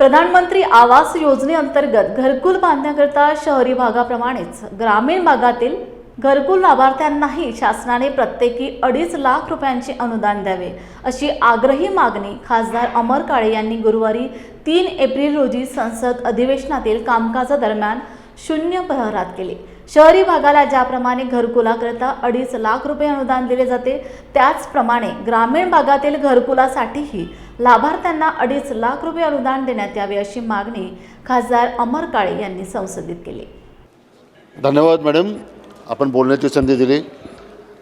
प्रधानमंत्री आवास योजनेअंतर्गत घरकुल बांधण्याकरता शहरी भागाप्रमाणेच ग्रामीण भागातील घरकुल लाभार्थ्यांनाही शासनाने प्रत्येकी अडीच लाख रुपयांचे अनुदान द्यावे अशी आग्रही मागणी खासदार अमर काळे यांनी गुरुवारी तीन एप्रिल रोजी संसद अधिवेशनातील कामकाजादरम्यान शून्य प्रहरात केली. शहरी भागाला ज्याप्रमाणे घरकुलाकरता अडीच लाख रुपये अनुदान दिले जाते त्याचप्रमाणे ग्रामीण भागातील घरकुलासाठीही लाभार्थ्यांना अडीच लाख रुपये अनुदान देण्यात यावे अशी मागणी खासदार अमर काळे यांनी संसदेत केली. धन्यवाद मॅडम. आपण बोलण्याची संधी दिली.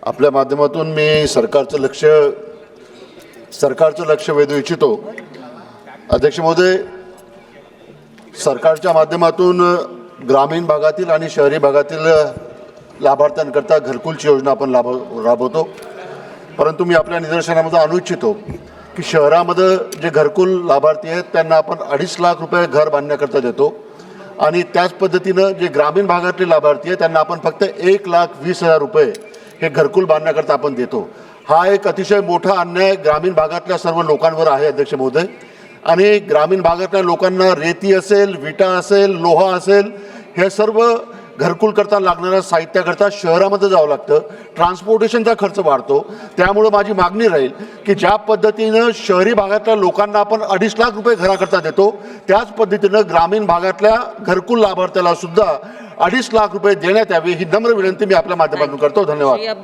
आपल्या माध्यमातून मी सरकारचं लक्ष सरकारचं लक्ष वेधू इच्छितो. अध्यक्ष महोदय सरकारच्या माध्यमातून ग्रामीण भागातील आणि शहरी भागातील लाभार्थ्यांकरता घरकुलची योजना आपण लाभ राबवतो. परंतु मी आपल्या निदर्शनामध्ये आणू इच्छितो की शहरामध्ये जे घरकुल लाभार्थी आहेत त्यांना आपण अडीच लाख रुपये घर बांधण्याकरता देतो. आणि त्याच पद्धतीनं जे ग्रामीण भागातले लाभार्थी आहेत त्यांना आपण फक्त एक लाख वीस हजार रुपये हे घरकुल बांधण्याकरता आपण देतो. हा एक अतिशय मोठा अन्याय ग्रामीण भागातल्या सर्व लोकांवर आहे अध्यक्ष महोदय. आणि ग्रामीण भागातल्या लोकांना रेती असेल विटा असेल लोहा असेल हे सर्व घरकुल करता लागणाऱ्या साहित्याकरता शहरामध्ये जावं लागतं. ट्रान्सपोर्टेशनचा खर्च वाढतो. त्यामुळं माझी मागणी राहील की ज्या पद्धतीनं शहरी भागातल्या लोकांना आपण अडीच लाख रुपये घराकरता देतो त्याच पद्धतीनं ग्रामीण भागातल्या घरकुल लाभार्थ्याला सुद्धा अडीच लाख रुपये देण्यात यावे ही नम्र विनंती मी आपल्या माध्यमातून करतो. धन्यवाद.